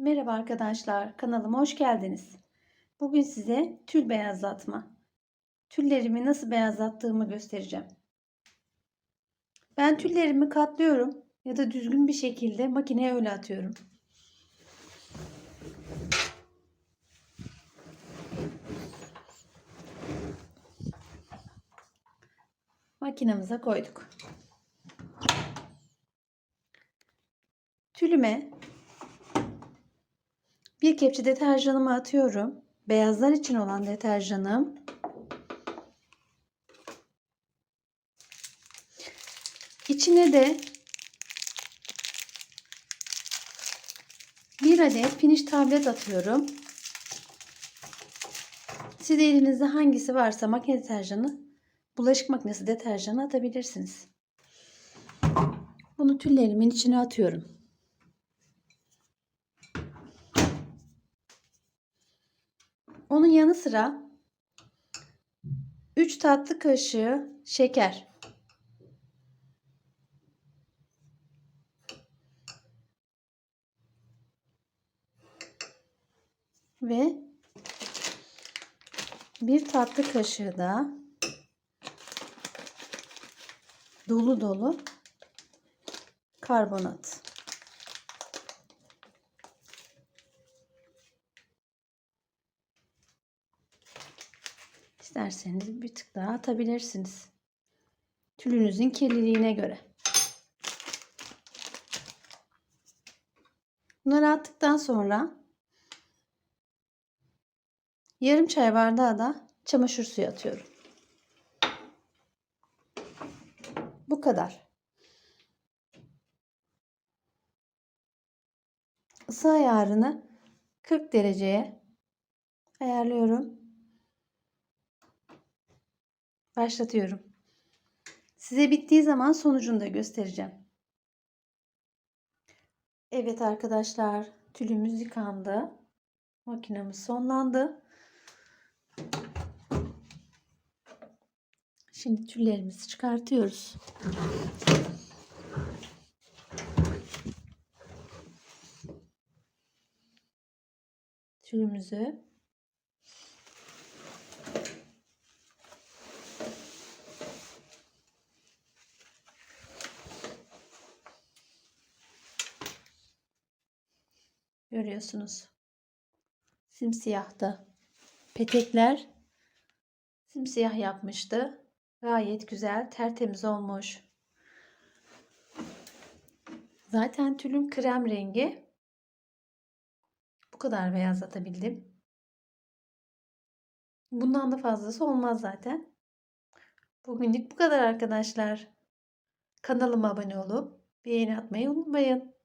Merhaba arkadaşlar, kanalıma hoş geldiniz. Bugün size tül beyazlatma, tüllerimi nasıl beyazlattığımı göstereceğim. Ben tüllerimi katlıyorum ya da düzgün bir şekilde makineye öyle atıyorum. Makinemize koyduk. Tülüme bir kepçe deterjanımı atıyorum. Beyazlar için olan deterjanım. İçine de bir adet finish tablet atıyorum. Siz elinizde hangisi varsa makine deterjanı, bulaşık makinesi deterjanı atabilirsiniz. Bunu tüllerimin içine atıyorum. Onun yanı sıra 3 tatlı kaşığı şeker. Ve bir tatlı kaşığı da dolu dolu karbonat. İsterseniz bir tık daha atabilirsiniz. Tülünüzün kirliliğine göre. Bunları attıktan sonra yarım çay bardağı da çamaşır suyu atıyorum. Bu kadar. Isı ayarını 40 dereceye ayarlıyorum. Başlatıyorum. Size bittiği zaman sonucunu da göstereceğim. Evet arkadaşlar, tülümüz yıkandı. Makinemiz sonlandı. Şimdi tüllerimizi çıkartıyoruz. Tülümüzü Görüyorsunuz. Simsiyahta. Petekler simsiyah yapmıştı. Gayet güzel, tertemiz olmuş. Zaten tülüm krem rengi. Bu kadar beyazlatabildim. Bundan da fazlası olmaz zaten. Bugünlük bu kadar arkadaşlar. Kanalıma abone olup beğeni atmayı unutmayın.